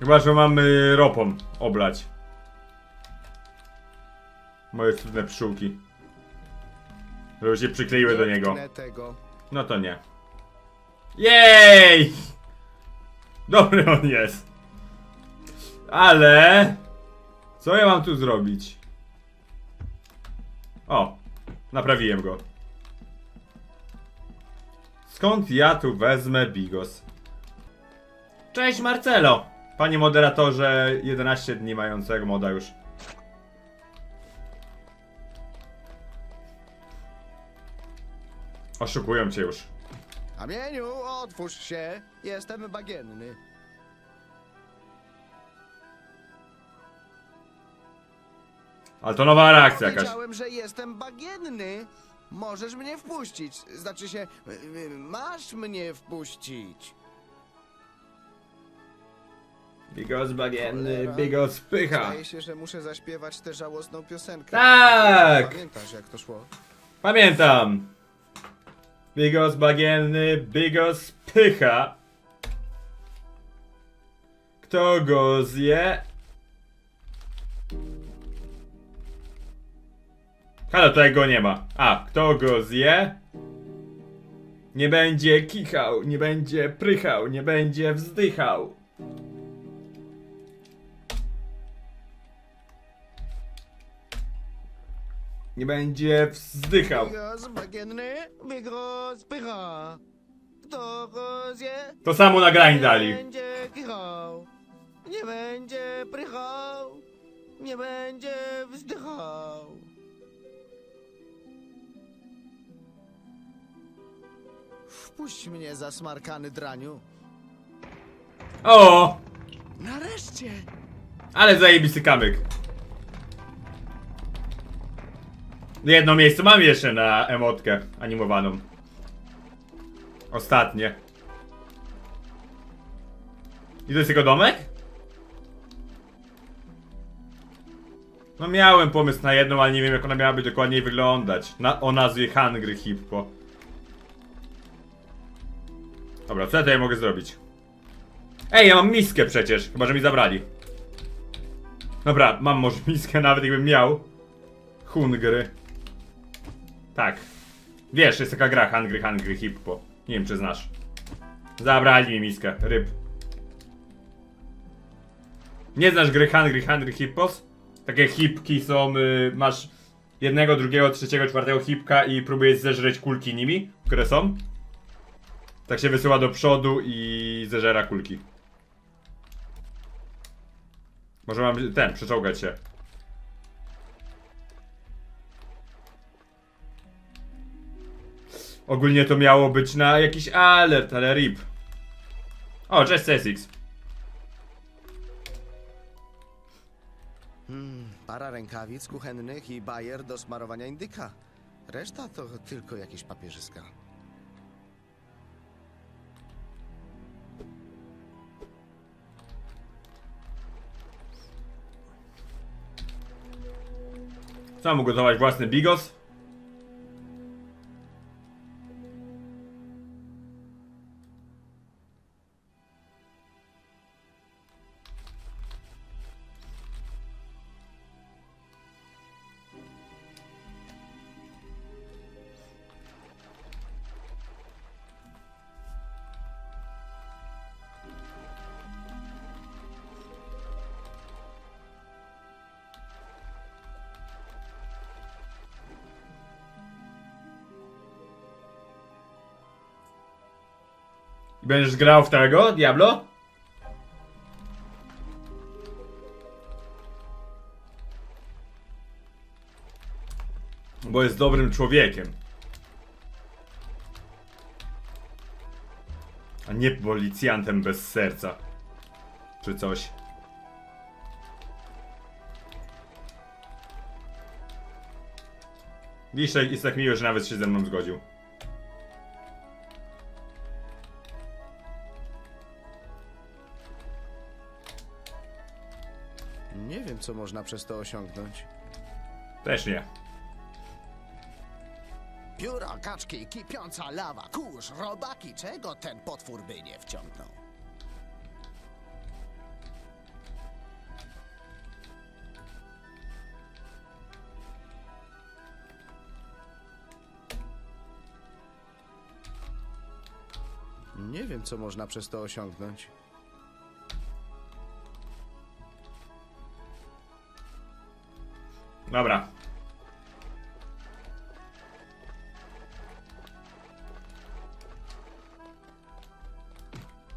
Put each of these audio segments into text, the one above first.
Chyba, że mamy ropą oblać. Moje cudne pszczółki. Żeby się przykleiły do niego. No to nie. Jej! Dobry on jest. Ale... Co ja mam tu zrobić? O! Naprawiłem go. Skąd ja tu wezmę bigos? Cześć Marcelo! Panie moderatorze 11 dni mającego moda już. Oszukują cię już. Kamieniu, otwórz się. Jestem bagienny. Ale to nowa reakcja jakaś. Powiedziałem, że jestem bagienny. Możesz mnie wpuścić. Znaczy się, y, y, masz mnie wpuścić. Bigos bagienny, Cholera. bigos pycha. Zdaje się, że muszę zaśpiewać tę żałosną piosenkę. Tak! Pamiętasz, jak to szło? Pamiętam. Bigos bagienny, bigos pycha. Kto go zje? Halo, tutaj go nie ma. A, kto go zje? Nie będzie kichał, nie będzie prychał, nie będzie wzdychał. Nie będzie wzdychał. Bigos bagienny, bigos pycha. Kto go zje? To samo nagranie dali. Nie będzie kichał. Nie będzie prychał. Nie będzie wzdychał. Wpuść mnie, zasmarkany draniu. O! Nareszcie! Ale zajebisty kamyk. Jedno miejsce mam jeszcze na emotkę animowaną. Ostatnie. I to jest tylko domek? No miałem pomysł na jedną, ale nie wiem jak ona miałaby dokładniej wyglądać. Na, o nazwie Hungry Hippo. Dobra, co ja tutaj mogę zrobić? Ej, ja mam miskę przecież, chyba że mi zabrali. Dobra, mam może miskę nawet jakbym miał. Hungry. Tak. Wiesz, jest taka gra Hungry Hungry Hippo. Nie wiem czy znasz. Zabrali mi miskę, ryb. Nie znasz gry Hungry Hungry Hippos? Takie hipki są, y, masz jednego, drugiego, trzeciego, czwartego hipka i próbujesz zeżreć kulki nimi, które są. Tak się wysyła do przodu i zeżera kulki. Może mam ten, przeczołgać się. Ogólnie to miało być na jakiś alert, ale rip. O, cześć Sesix. Hmm, para rękawic kuchennych i bajer do smarowania indyka. Reszta to tylko jakieś papierzyska. Mam ugotować własny bigos? I będziesz grał w tego, Diablo? Bo jest dobrym człowiekiem. A nie policjantem bez serca. Czy coś. Wiszek jest tak miły, że nawet się ze mną zgodził. co można przez to osiągnąć? Też nie. Pióro, kaczki, kipiąca lawa, kurz, robaki, czego ten potwór by nie wciągnął? Nie wiem, co można przez to osiągnąć. Dobra.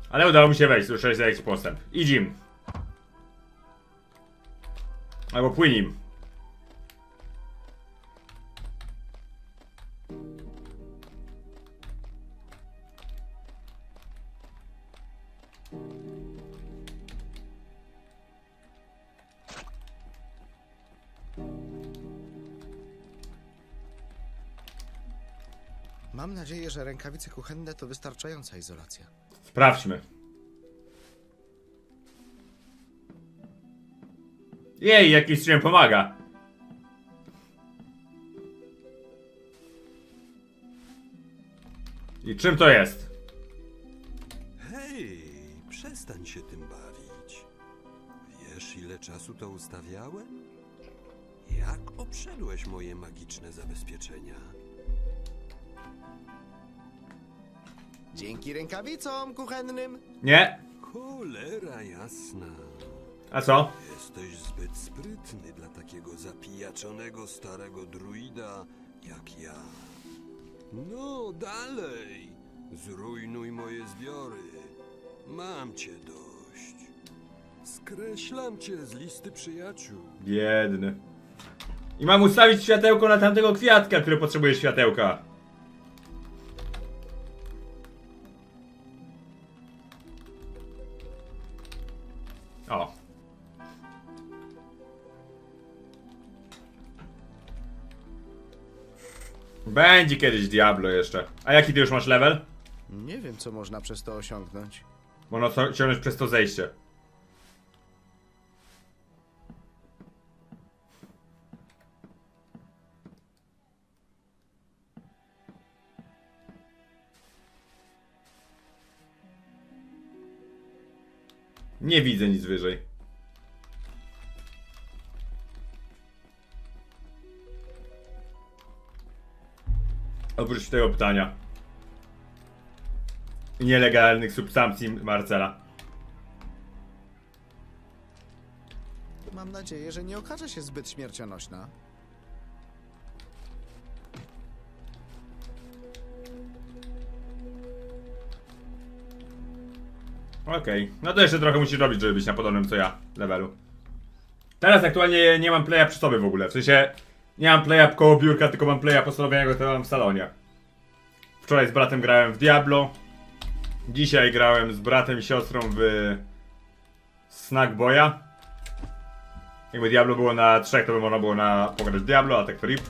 Ale udało mi się wejść, słyszałeś za jakiś postęp. Idzim. Albo płynim. Mam nadzieję, że rękawice kuchenne to wystarczająca izolacja. Sprawdźmy. Jej, jakiś stream pomaga. I czym to jest? Hej, przestań się tym bawić. Wiesz, ile czasu to ustawiałem? Jak obszedłeś moje magiczne zabezpieczenia? Dzięki rękawicom kuchennym. Nie? Cholera jasna. A co? Jesteś zbyt sprytny dla takiego zapijaczonego starego druida jak ja. No, dalej. Zrujnuj moje zbiory. Mam cię dość. Skreślam cię z listy przyjaciół. Biedny. I mam ustawić światełko na tamtego kwiatka, który potrzebuje światełka. Będzie kiedyś Diablo jeszcze. A jaki ty już masz level? Nie wiem, co można przez to osiągnąć. Można co- ciągnąć przez to zejście. Nie widzę nic wyżej. Oprócz tego pytania. Nielegalnych substancji Marcela. Mam nadzieję, że nie okaże się zbyt śmiercionośna. Okej, no to jeszcze trochę musisz robić, żeby być na podobnym co ja levelu. Teraz aktualnie nie mam playa przy sobie w ogóle, w sensie nie mam playa koło biurka, tylko mam playa postawionego, to mam w salonie. Wczoraj z bratem grałem w Diablo, dzisiaj grałem z bratem i siostrą w Snackboya. Jakby Diablo było na trzech, to by można było na pograć Diablo, a tak to RIP.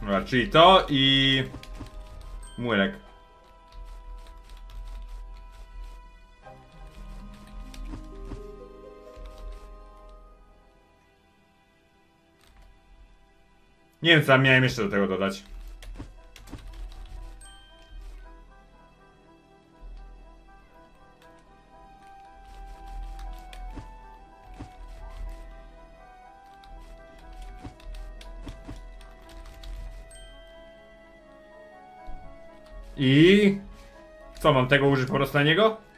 Dobra, czyli to i... Młynek. Nie wiem co tam miałem jeszcze do tego dodać. I... Co, mam tego użyć po prostu na niego?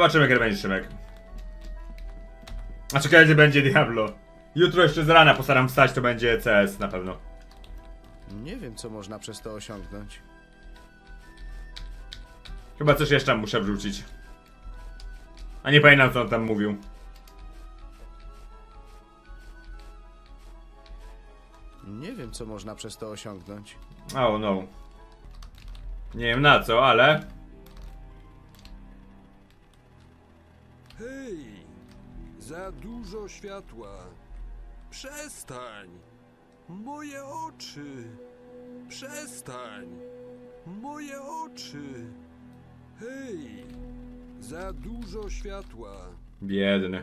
Zobaczymy kiedy będzie Szymek. Znaczy kiedy będzie Diablo. Jutro jeszcze z rana postaram wstać, to będzie CS na pewno. Nie wiem, co można przez to osiągnąć. Chyba coś jeszcze muszę wrzucić. A nie pamiętam co on tam mówił. Nie wiem, co można przez to osiągnąć. Oh no. Nie wiem na co, ale... Hej, za dużo światła. Przestań. Moje oczy. Przestań. Moje oczy. Hej, za dużo światła. Biedny.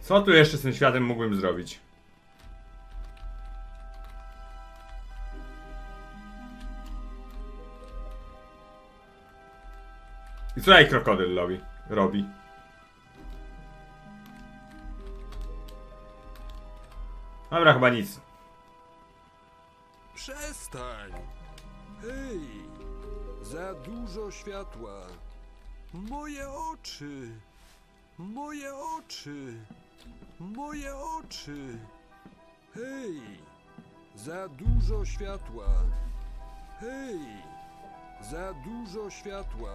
Co tu jeszcze z tym światem mógłbym zrobić? Tutaj krokodyl robi? robi? Dobra, chyba nic. Przestań! Hej! Za dużo światła! Moje oczy! Moje oczy! Moje oczy! Hej! Za dużo światła! Hej! Za dużo światła!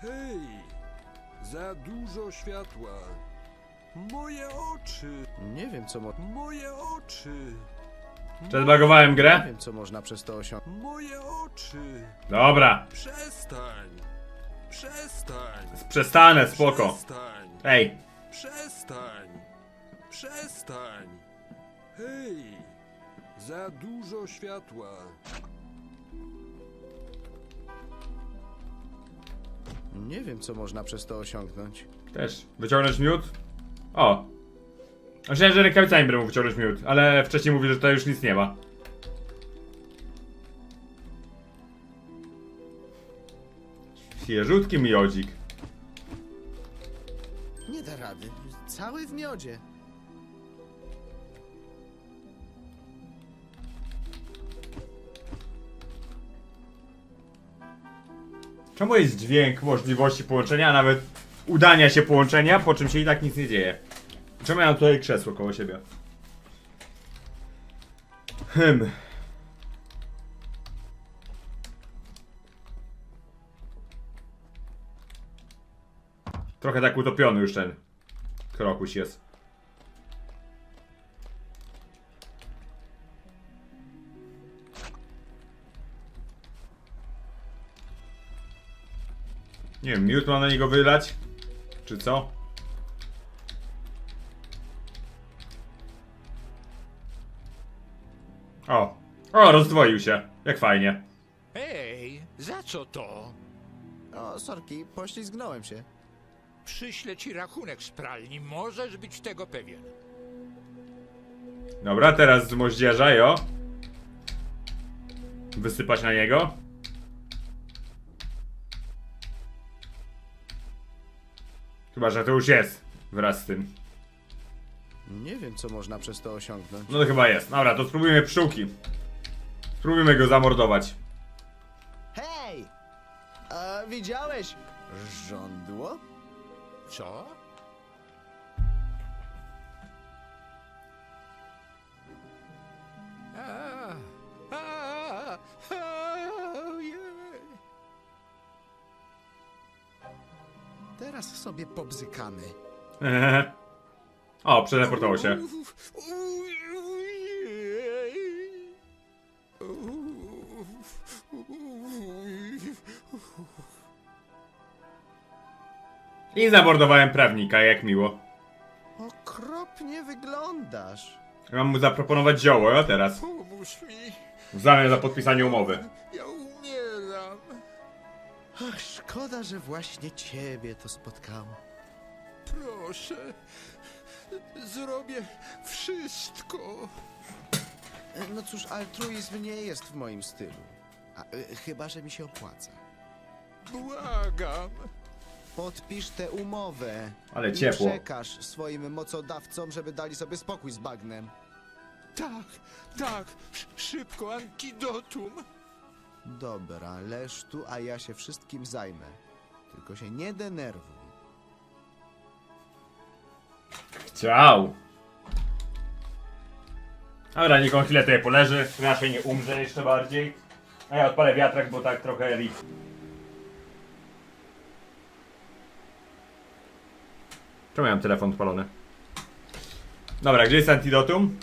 Hej! Za dużo światła! Moje oczy! Nie wiem, co, mo- Moje oczy! Przezbagowałem nie grę? wiem, co można przez to osiągnąć. Moje oczy! Dobra. Przestań! Przestań! Przestanę, spoko. Przestań! Ej, Przestań! Przestań! Hej! Za dużo światła! Nie wiem, co można przez to osiągnąć. też. Wyciągnąć miód? O. Myślałem, że rękawicami będę mógł wyciągnąć miód, ale wcześniej mówi, że tutaj już nic nie ma. Świeżutki miodzik. Nie da rady. Cały w miodzie. Czemu jest dźwięk możliwości połączenia, a nawet udania się połączenia, po czym się i tak nic nie dzieje? Czemu ja mam tutaj krzesło koło siebie? Hym. Trochę tak utopiony już ten krokuś jest. Nie wiem, miód mam na niego wylać? Czy co? O! O, rozdwoił się. Jak fajnie. Ej, za co to? O, sorki, poślizgnąłem się. Przyślę ci rachunek z pralni, możesz być tego pewien. Dobra, teraz z moździerza, jo. Wysypać na niego. Chyba, że to już jest wraz z tym. Nie wiem, co można przez to osiągnąć. No to chyba jest. Dobra, to spróbujmy pszczółki. Spróbujmy go zamordować. Hej! A widziałeś żądło? Co? Sobie pobzykamy. o, przeteleportował się. I zamordowałem prawnika, jak miło. Okropnie wyglądasz. Mam mu zaproponować zioło, a teraz. Pomóż mi, W zamian za podpisanie umowy. ja umieram. Ach, szkoda, że właśnie ciebie to spotkało. Proszę, zrobię wszystko. No cóż, altruizm nie jest w moim stylu. A, y, chyba, że mi się opłaca. Błagam. Podpisz tę umowę. Ale I ciepło. przekaż swoim mocodawcom, żeby dali sobie spokój z bagnem. Tak, tak, sz- szybko, antidotum. Dobra, leż tu, a ja się wszystkim zajmę. Tylko się nie denerwuj. Chciał. Dobra, niech on chwilę tutaj poleży, raczej nie umrze jeszcze bardziej. A ja odpalę wiatrak, bo tak trochę rip. Czemu mam telefon odpalony? Dobra, gdzie jest antidotum?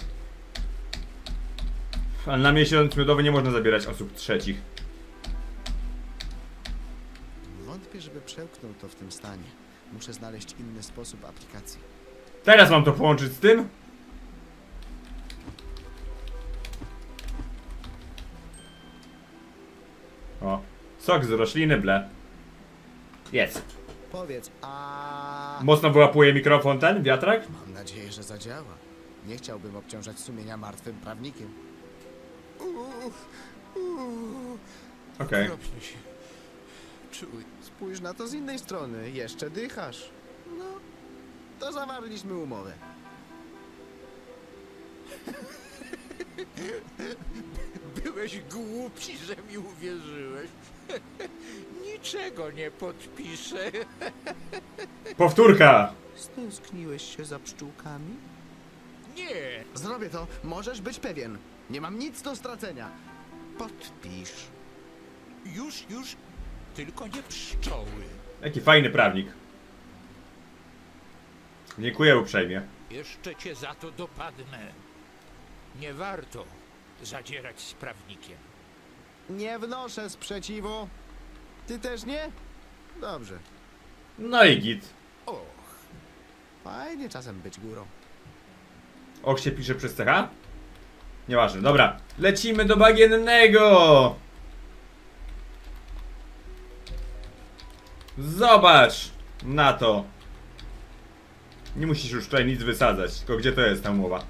Ale na miesiąc miodowy nie można zabierać osób trzecich. Wątpię, żeby przełknął to w tym stanie. Muszę znaleźć inny sposób aplikacji. Teraz mam to połączyć z tym? O, sok z rośliny, ble. Jest. Powiedz, a... Mocno wyłapuje mikrofon ten, wiatrak? Mam nadzieję, że zadziała. Nie chciałbym obciążać sumienia martwym prawnikiem. Okej. Okropnie się. Spójrz na to z innej strony. Jeszcze dychasz. No, to zawarliśmy umowę. Byłeś głupi, że mi uwierzyłeś. Niczego nie podpiszę. Powtórka! Stęskniłeś się za pszczółkami? Nie. Zrobię to, możesz być pewien. Nie mam nic do stracenia. Podpisz. Już, już. Tylko nie pszczoły. Jaki fajny prawnik. Dziękuję uprzejmie. Jeszcze cię za to dopadnę. Nie warto zadzierać z prawnikiem. Nie wnoszę sprzeciwu. Ty też nie? Dobrze. No i git. Och, Fajnie czasem być górą. Ok się pisze przez CH? Nieważne, dobra. Lecimy do bagiennego! Zobacz na to. Nie musisz już tutaj nic wysadzać, tylko gdzie to jest ta umowa?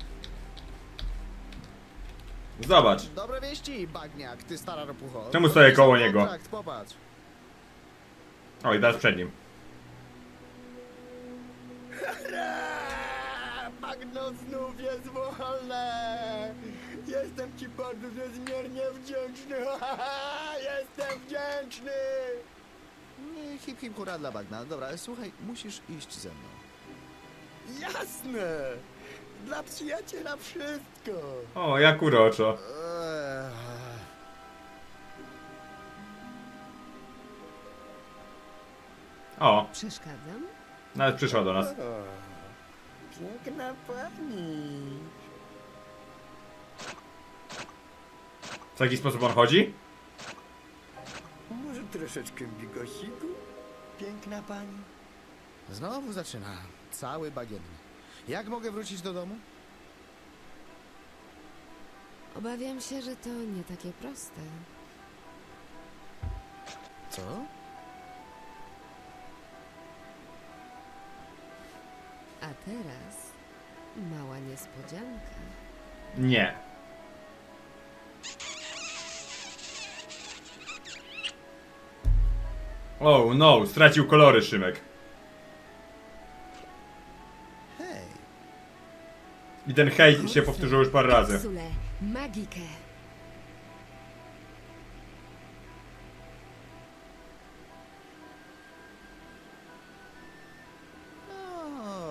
Zobacz. Dobre wieści, bagniak, ty stara ropucho. Czemu stoję koło Podpisał niego? Kontrakt, popatrz. O, i teraz przed nim. Bagno znów jest wolne! Jestem ci bardzo niezmiernie wdzięczny! Jestem wdzięczny! Nie, hip hip hura dla bagna. Dobra, słuchaj, musisz iść ze mną. Jasne! Dla przyjaciela wszystko! O, jak uroczo. Eee, O, Przeszkadzam? nawet przyszła do nas. O, piękna pani! W jaki sposób on chodzi? Może troszeczkę bigosiku? Piękna pani? Znowu zaczyna. Cały bagienny. Jak mogę wrócić do domu? Obawiam się, że to nie takie proste. Co? A teraz mała niespodzianka. Nie. Oh no, stracił kolory Szymek. Hej, I ten hej się powtórzył już parę razy. Kapsule, magikę.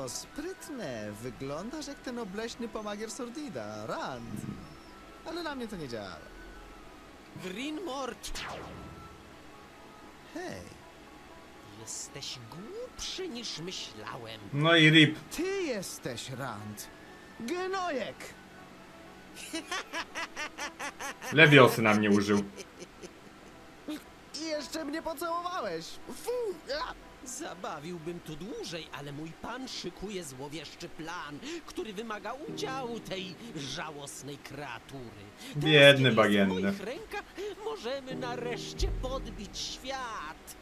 o, sprytne. Wyglądasz jak ten obleśny pomagier Sordida, Rand. Ale na mnie to nie działa. Greenmort! Hej, Jesteś głupszy niż myślałem. No i rip. ty jesteś Rand. Genojek! Lewiosy na mnie użył. I jeszcze mnie pocałowałeś. Fu! A! Zabawiłbym tu dłużej, ale mój pan szykuje złowieszczy plan, który wymaga udziału tej żałosnej kreatury. Teraz, Biedny kiedy bagienny. Jest w moich rękach możemy nareszcie podbić świat.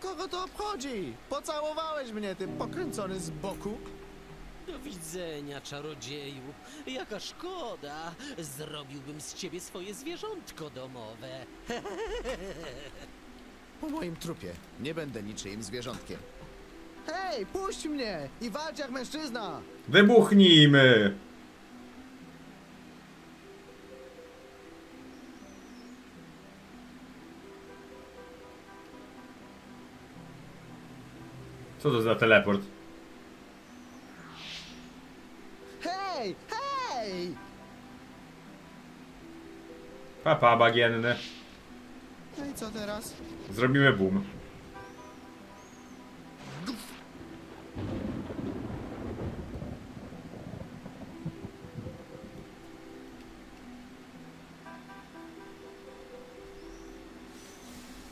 Kogo to obchodzi? Pocałowałeś mnie, ty pokręcony z boku. Do widzenia, czarodzieju. Jaka szkoda. Zrobiłbym z ciebie swoje zwierzątko domowe. Po moim trupie. Nie będę niczyim zwierzątkiem. Hej, puść mnie! I walcz jak mężczyzna! Wybuchnijmy! Co to za teleport? Hej! Hej! Papa bagienny. No i co teraz? Zrobimy boom.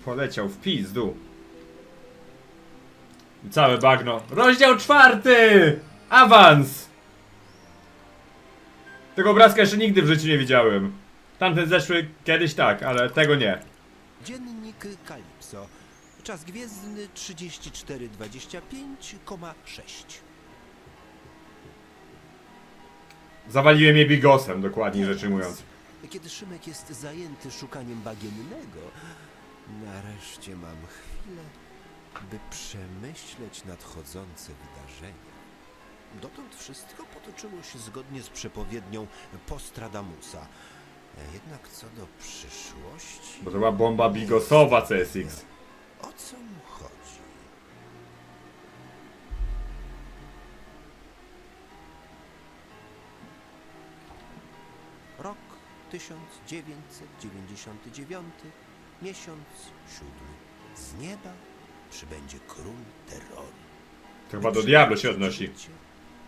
Poleciał w pizdu. Całe bagno. Rozdział czwarty! Awans! Tego obrazka jeszcze nigdy w życiu nie widziałem. Tamten zeszły kiedyś tak, ale tego nie. Dziennik Kalipso. Czas gwiezdny 3425,6. Zawaliłem je bigosem, dokładniej rzecz ujmując. Kiedy Szymek jest zajęty szukaniem bagiennego, Nareszcie mam chwilę, by przemyśleć nadchodzące wydarzenia. Dotąd wszystko potoczyło się zgodnie z przepowiednią Postradamusa. E, Jednak co do przyszłości... Bo to była bomba bigosowa CSX. O co mu chodzi? Rok 1999, miesiąc siódmy. Z nieba przybędzie król terroru. To chyba do Diablo się odnosi.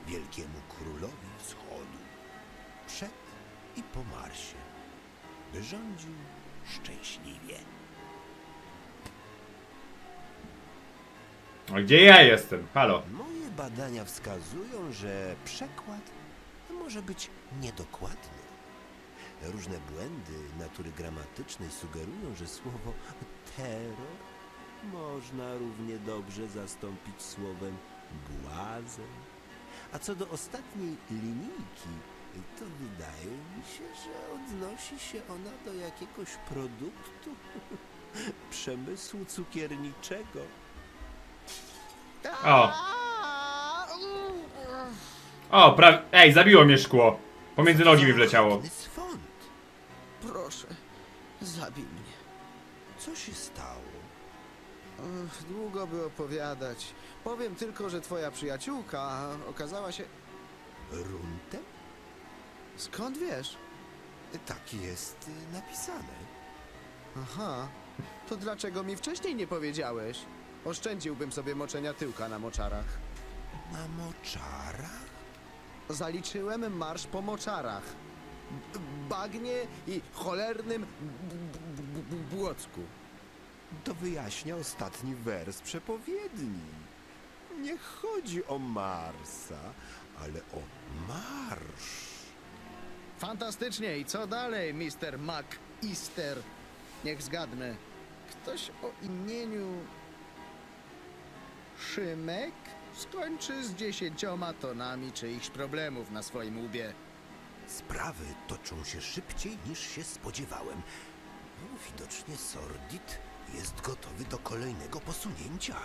Wielkiemu królowi wschodu. Przed i po Marsie. By rządził szczęśliwie. A gdzie ja jestem? Halo. Moje badania wskazują, że przekład może być niedokładny. Różne błędy natury gramatycznej sugerują, że słowo terror można równie dobrze zastąpić słowem błazen. A co do ostatniej linijki, to wydaje mi się, że odnosi się ona do jakiegoś produktu przemysłu cukierniczego. O. O, pra... Ej, zabiło mnie szkło. Pomiędzy nogi mi wleciało. Proszę, zabij mnie. Co się stało? Ech, długo by opowiadać. Powiem tylko, że twoja przyjaciółka okazała się... Runtem? Skąd wiesz? Tak jest y, napisane. Aha, to dlaczego mi wcześniej nie powiedziałeś? Oszczędziłbym sobie moczenia tyłka na moczarach. Na moczarach? Zaliczyłem marsz po moczarach. B- bagnie i cholernym b- b- b- b- błocku. To wyjaśnia ostatni wers przepowiedni. Nie chodzi o Marsa, ale o marsz. Fantastycznie. I co dalej, Mr. McEaster? Niech zgadnę. Ktoś o imieniu... Szymek? Skończy z dziesięcioma tonami czyichś problemów na swoim łbie. Sprawy toczą się szybciej niż się spodziewałem. No, widocznie Sordid jest gotowy do kolejnego posunięcia.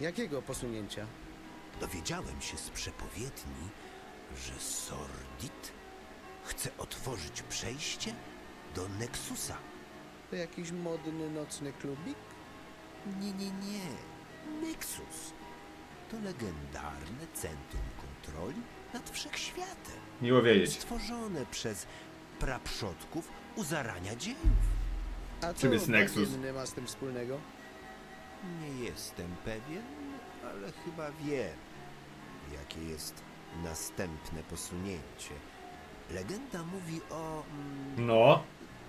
Jakiego posunięcia? Dowiedziałem się z przepowiedni, że Sordid chce otworzyć przejście do Nexusa. To jakiś modny nocny klubik? Nie, nie, nie. Nexus to legendarne centrum kontroli nad wszechświatem. Miło wiedzieć. Stworzone przez praprzodków u zarania dziejów. A co Czym jest Nexus? bagienny ma z tym wspólnego? Nie jestem pewien, ale chyba wiem, jakie jest następne posunięcie. Legenda mówi o. Mm, No.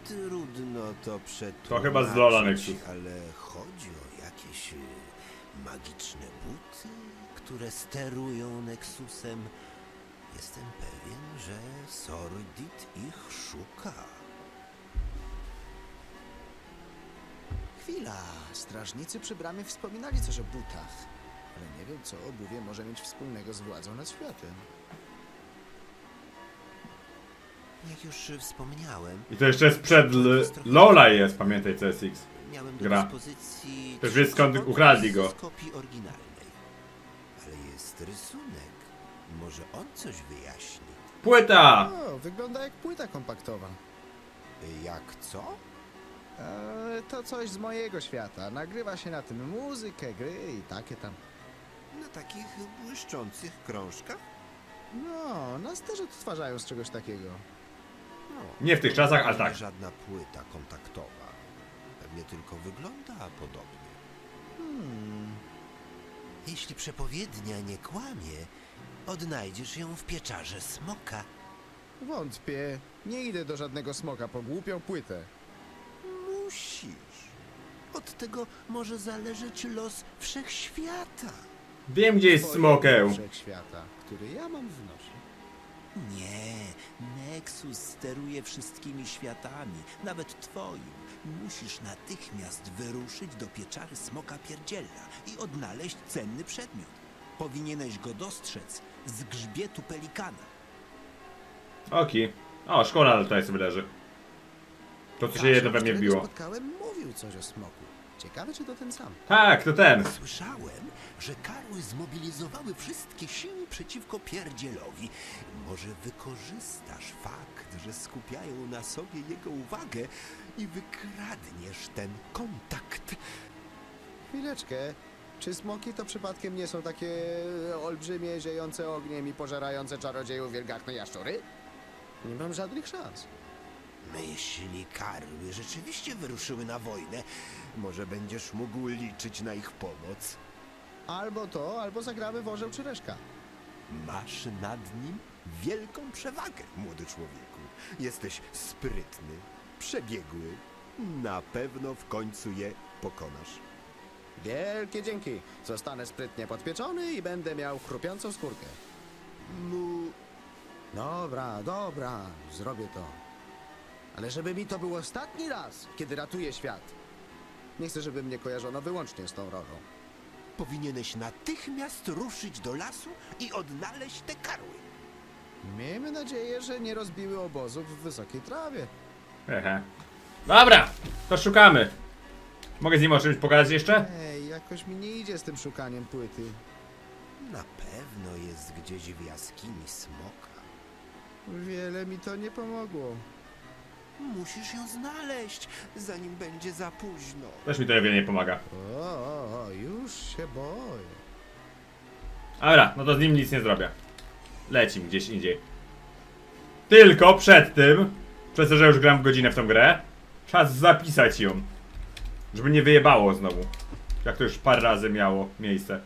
trudno to przetłumaczyć. To chyba z Lola Nexus. Ale chodzi o jakieś y, magiczne buty, które sterują Nexusem. Jestem pewien, że Sordid ich szuka. Chwila, strażnicy przy bramie wspominali coś o butach. Ale nie wiem, co obuwie może mieć wspólnego z władzą nad światem. Jak już wspomniałem, I to jeszcze sprzed L- Lola jest, pamiętaj CSX. Miałem do Gra. dyspozycji Też wiesz, skąd ukradli go. z kopii oryginalnej. Ale jest rysunek. Może on coś wyjaśni. Płyta! O, wygląda jak płyta kompaktowa. Jak co? Eee, to coś z mojego świata. Nagrywa się na tym muzykę, gry i takie tam. Na takich błyszczących krążkach? No, nas też odtwarzają z czegoś takiego. No. Nie w tych czasach, ale Nie tak. Żadna płyta kontaktowa. Pewnie tylko wygląda podobnie. Hmm, Jeśli przepowiednia nie kłamie, odnajdziesz ją w pieczarze smoka. wątpię. Nie idę do żadnego smoka po głupią płytę. Musisz. Od tego może zależeć los wszechświata. Wiem, gdzie jest Twojego smokeł. Wszechświata, który ja mam w nosie. Nie, Nexus steruje wszystkimi światami, nawet twoim. Musisz natychmiast wyruszyć do pieczary smoka pierdziela i odnaleźć cenny przedmiot. Powinieneś go dostrzec z grzbietu pelikana. Oki. O, szkoła nadal tutaj sobie leży. To, co się jedno we mnie którego wbiło. spotkałem, mówił coś o smoku. Ciekawe, czy to ten sam. Tak, to ten. Słyszałem, że karły zmobilizowały wszystkie siły przeciwko pierdzielowi. Może wykorzystasz fakt, że skupiają na sobie jego uwagę i wykradniesz ten kontakt. Chwileczkę. Czy smoki to przypadkiem nie są takie olbrzymie, ziejące ogniem i pożerające czarodziejów wielgachne jaszczury? Nie mam żadnych szans. Jeśli karły rzeczywiście wyruszyły na wojnę, może będziesz mógł liczyć na ich pomoc. Albo to, albo zagramy w orzeł czy reszka. Masz nad nim wielką przewagę, młody człowieku. Jesteś sprytny, przebiegły. Na pewno w końcu je pokonasz. Wielkie dzięki. Zostanę sprytnie podpieczony i będę miał chrupiącą skórkę. No, Dobra, dobra, zrobię to. Ale żeby mi to był ostatni raz, kiedy ratuję świat. Nie chcę, żeby mnie kojarzono wyłącznie z tą rolą. powinieneś natychmiast ruszyć do lasu i odnaleźć te karły. Miejmy nadzieję, że nie rozbiły obozów w wysokiej trawie. Hehe. Dobra, to szukamy. Mogę z nim o czymś pogadać jeszcze? Ej, jakoś mi nie idzie z tym szukaniem płyty. Na pewno jest gdzieś w jaskini smoka. Wiele mi to nie pomogło. Musisz ją znaleźć, zanim będzie za późno. Też mi to wiele nie pomaga. O, już się boję. Dobra, no to z nim nic nie zrobię. Lecim gdzieś indziej. Tylko przed tym, przez to, że już gram w godzinę w tą grę, czas zapisać ją. Żeby nie wyjebało znowu. Jak to już parę razy miało miejsce.